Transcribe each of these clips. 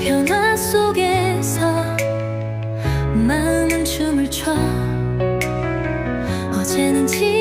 변화 속에서 마음은 춤을 춰. 어제는 지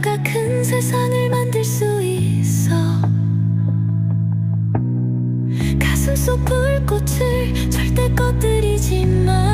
하나가 큰 세상을 만들 수 있어. 가슴 속 불꽃을 절대 꺼뜨리지 마.